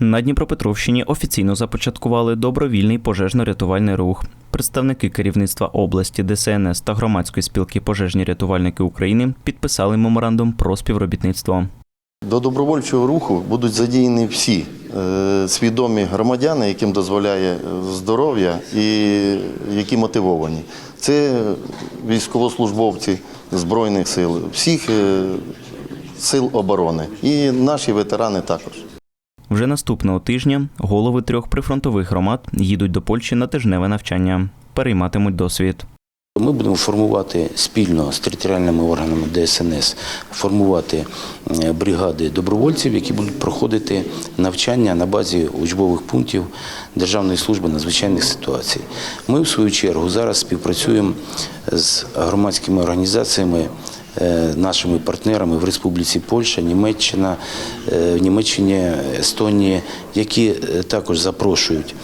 На Дніпропетровщині офіційно започаткували добровільний пожежно-рятувальний рух. Представники керівництва області ДСНС та громадської спілки пожежні рятувальники України підписали меморандум про співробітництво. До добровольчого руху будуть задіяні всі е, свідомі громадяни, яким дозволяє е, здоров'я і які мотивовані. Це військовослужбовці Збройних сил, всіх е, сил оборони і наші ветерани також. Вже наступного тижня голови трьох прифронтових громад їдуть до Польщі на тижневе навчання, перейматимуть досвід. Ми будемо формувати спільно з територіальними органами ДСНС, формувати е, бригади добровольців, які будуть проходити навчання на базі учбових пунктів Державної служби надзвичайних ситуацій. Ми, в свою чергу, зараз співпрацюємо з громадськими організаціями. Е, Нашими партнерами в Республіці Польща, Німеччина, е, в Німеччині, Естонії, які е, також запрошують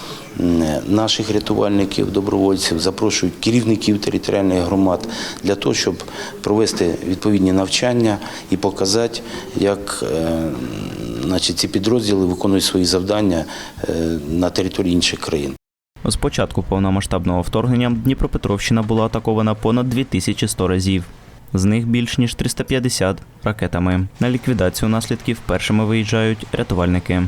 наших рятувальників, добровольців, запрошують керівників територіальних громад для того, щоб провести відповідні навчання і показати, як значить, ці підрозділи виконують свої завдання на території інших країн. З початку повномасштабного вторгнення Дніпропетровщина була атакована понад 2100 разів. З них більш ніж 350 ракетами. На ліквідацію наслідків першими виїжджають рятувальники.